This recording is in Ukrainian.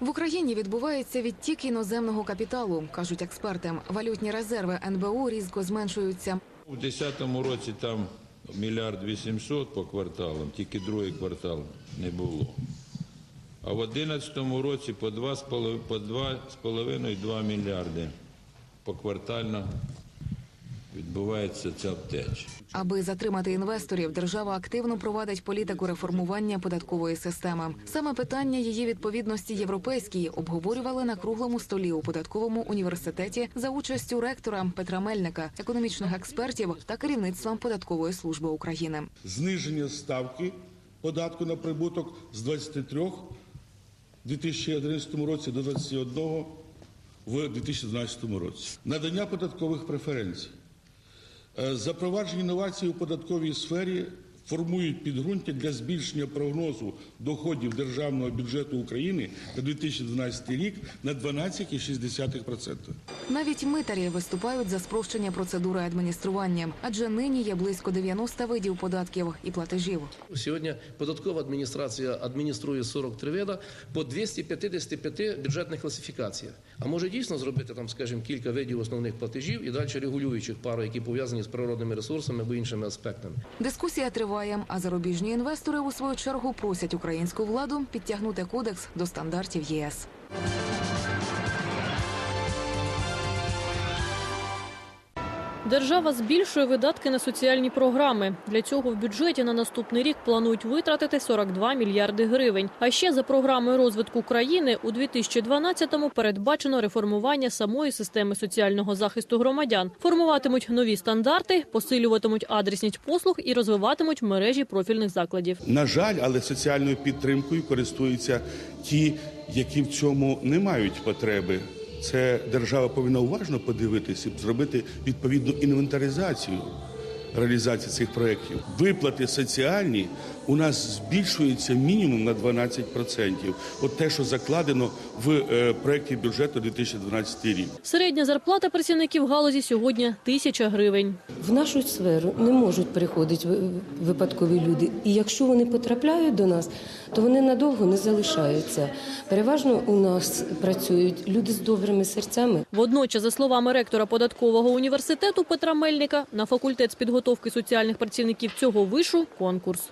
В Україні відбувається відтік іноземного капіталу, кажуть експерти. Валютні резерви НБУ різко зменшуються. У 2010 році там мільярд 800 по кварталам, тільки другий квартал не було. А в 2011 році по 2,5 по 2,5-2 мільярди поквартально відбувається ця втеча. Аби затримати інвесторів, держава активно провадить політику реформування податкової системи. Саме питання її відповідності європейській обговорювали на круглому столі у податковому університеті за участю ректора Петра Мельника, економічних експертів та керівництвом податкової служби України. зниження ставки податку на прибуток з 23 в 2011 році до 21 в 2012 році. Надання податкових преференцій. Е, Запровадження інновацій у податковій сфері формують підґрунтя для збільшення прогнозу доходів державного бюджету України на 2012 рік на 12,6%. Навіть митарі виступають за спрощення процедури адміністрування, адже нині є близько 90 видів податків і платежів. Сьогодні податкова адміністрація адмініструє 43 вида по 255 бюджетних класифікаціях. А може дійсно зробити там, скажімо, кілька видів основних платежів і далі регулюючих пару, які пов'язані з природними ресурсами або іншими аспектами. Дискусія триває, а зарубіжні інвестори у свою чергу просять українську владу підтягнути кодекс до стандартів ЄС. Держава збільшує видатки на соціальні програми. Для цього в бюджеті на наступний рік планують витратити 42 мільярди гривень. А ще за програмою розвитку країни у 2012-му передбачено реформування самої системи соціального захисту громадян. Формуватимуть нові стандарти, посилюватимуть адресність послуг і розвиватимуть мережі профільних закладів. На жаль, але соціальною підтримкою користуються ті, які в цьому не мають потреби. Це держава повинна уважно подивитися, зробити відповідну інвентаризацію реалізації цих проєктів. Виплати соціальні у нас збільшуються мінімум на 12%. От те, що закладено в е, проєкті бюджету 2012 рік. Середня зарплата працівників галузі сьогодні тисяча гривень. В нашу сферу не можуть приходити випадкові люди. І якщо вони потрапляють до нас, то вони надовго не залишаються. Переважно у нас працюють люди з добрими серцями. Водночас, за словами ректора податкового університету Петра Мельника, на факультет з підготовки соціальних працівників цього вишу конкурс.